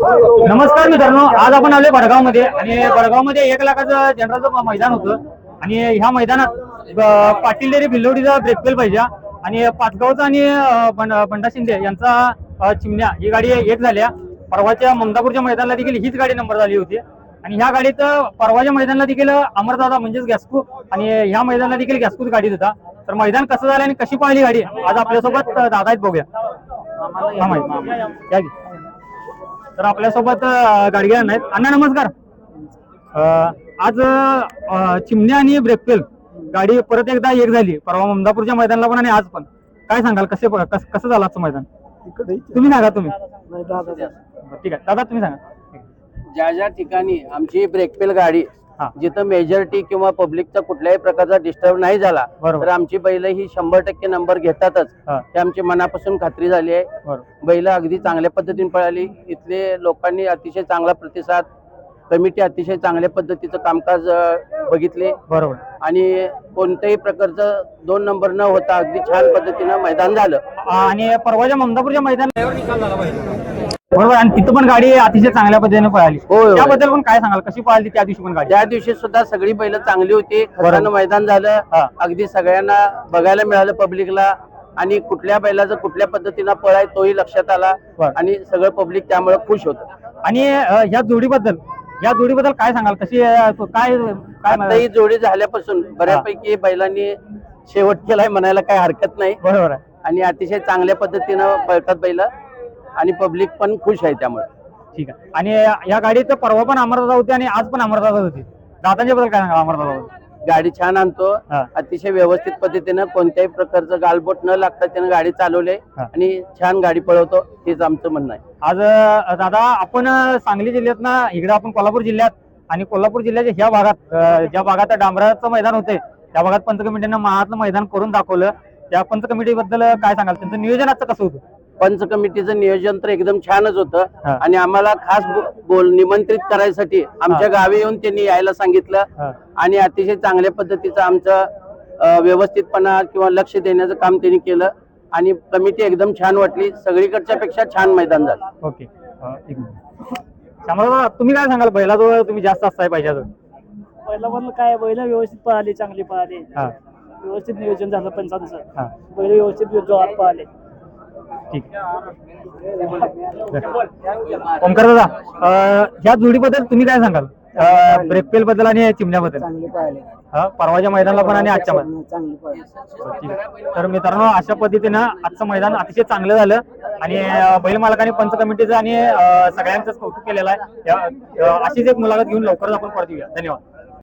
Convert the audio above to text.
नमस्कार मित्रांनो आज आपण आलोय बडगावमध्ये आणि बडगावमध्ये एक लाखाचं जनरलचं मैदान होतं. आणि ह्या मैदानात पाटील डेरी भिल्लोडीचा ब्रेकफेल पाहिजे. आणि पाचगावचा आणि बंडा शिंदे यांचा चिमण्या ही गाडी एक झाल्या. परवाच्या ममदापूरच्या मैदानाला देखील हीच गाडी नंबर झाली होती. आणि ह्या गाडीत परवाच्या मैदानाला देखील अमरदादा म्हणजेच गॅस्कू आणि ह्या मैदानाला देखील गॅस्कूच गाडीत होता. तर मैदान कसं झालं आणि कशी पाहिली गाडी? आज आपल्यासोबत दादा आहेत बघूया. तर आपल्यासोबत अं, गाडगेळ नाहीत अण्णा नमस्कार. अं, आज अं, चिमण्या आणि ब्रेकफेल गाडी परत एकदा एक झाली. परवा ममदापूरच्या मैदानाला पण आणि आज पण. काय सांगाल कसे कस- कसं झालं आजचं मैदान? तुम्ही सांगा तुम्ही. बरं, ठीक आहे. दादा तुम्ही सांगा. ज्या ज्या ठिकाणी आमची ब्रेकपेल गाडी. जिथं मेजॉरिटी किंवा पब्लिकचा कुठल्याही प्रकारचा डिस्टर्ब नाही झाला. तर आमची बैल ही शंभर टक्के नंबर घेतातच. हे. आमची मनापासून खात्री झाली आहे. बैल अगदी चांगल्या पद्धतीने पळाली. इथले लोकांनी अतिशय चांगला प्रतिसाद कमिटी अतिशय चांगल्या पद्धतीचं कामकाज बघितले. बरोबर. आणि कोणत्याही प्रकारचं दोन नंबर न होता अगदी छान पद्धतीनं मैदान झालं. आणि परवाच्या ममदापूरच्या मैदानावर निकाल झाला पाहिजे बरोबर आणि तिथं पण गाडी अतिशय चांगल्या पद्धतीने पळाली. होय, होय. त्याबद्दल पण काय सांगाल? कशी पळाली त्या दिवशी पण गाडी? त्या दिवशी सुद्धा सगळी बैल चांगली होती. खतानं. मैदान झालं. अगदी सगळ्यांना बघायला मिळालं पब्लिकला. आणि कुठल्या बैलाचं कुठल्या पद्धतीनं पळाय तोही लक्षात आला. बरं. आणि सगळं पब्लिक त्यामुळे खुश होतं. आणि अं, ह्या जोडीबद्दल या जोडीबद्दल काय सांगाल? कशी अं, काय काय ही जोडी झाल्यापासून बऱ्यापैकी बैलांनी शेवट केलाय म्हणायला काही हरकत नाही. बरोबर आहे. आणि अतिशय चांगल्या पद्धतीनं पळतात बैल. आणि पब्लिक पण खुश आहे त्यामुळे. ठीक आहे. आणि या गाडीत परवा पण अमरदादा होती आणि आज पण अमरदादा होती. दादांच्या बद्दल काय सांगा अमरदादा गाडी छान आणतो. अतिशय व्यवस्थित पद्धतीनं कोणत्याही प्रकारचं गालबोट न लागता त्यानं गाडी चालवली. आणि छान गाडी पळवतो हेच आमचं म्हणणं आहे. आज दादा आपण सांगली जिल्ह्यात ना इकडे आपण कोल्हापूर जिल्ह्यात आणि कोल्हापूर जिल्ह्याच्या ह्या भागात ज्या भागात डांबराचं मैदान होते त्या भागात पंच कमिटीनं महातलं मैदान करून दाखवलं. त्या पंच कमिटी बद्दल काय सांगाल? त्यांचं नियोजन आजचं कसं होतं? पंच कमिटीचं नियोजन तर एकदम छानच होतं. आणि आम्हाला खास बोल निमंत्रित करायसाठी आमच्या गावी येऊन त्यांनी यायला सांगितलं. आणि अतिशय चांगल्या पद्धतीचं आमचं व्यवस्थितपणा किंवा लक्ष देण्याचं काम त्यांनी केलं. आणि कमिटी एकदम छान वाटली. सगळीकडच्या पेक्षा छान मैदान झालं. ओके. तुम्ही काय सांगाल? बैलाजवळ तुम्ही जास्त असताय पाहिजे अजून. पहिला पण काय बैल व्यवस्थित पळाली चांगली पळाली. व्यवस्थित नियोजन झालं पंचांचं. बैल व्यवस्थित जोरात पळाले. ठीक. ओमकार दादा अं, ह्या जोडीबद्दल तुम्ही काय सांगाल? ब्रेकपेल बद्दल आणि चिमण्याबद्दल. चांगली हा, परवाच्या मैदानाला पण आणि आजच्या मैदानाला चांगली ठीक. आहे. तर मित्रांनो अशा पद्धतीनं आजचं मैदान अतिशय चांगलं झालं आणि अं, बैल मालकाने पंच कमिटीचं आणि अं, सगळ्यांचंच कौतुक केलेलं आहे. या- अं, अशीच एक मुलाखत घेऊन लवकरच आपण परत येऊया. धन्यवाद.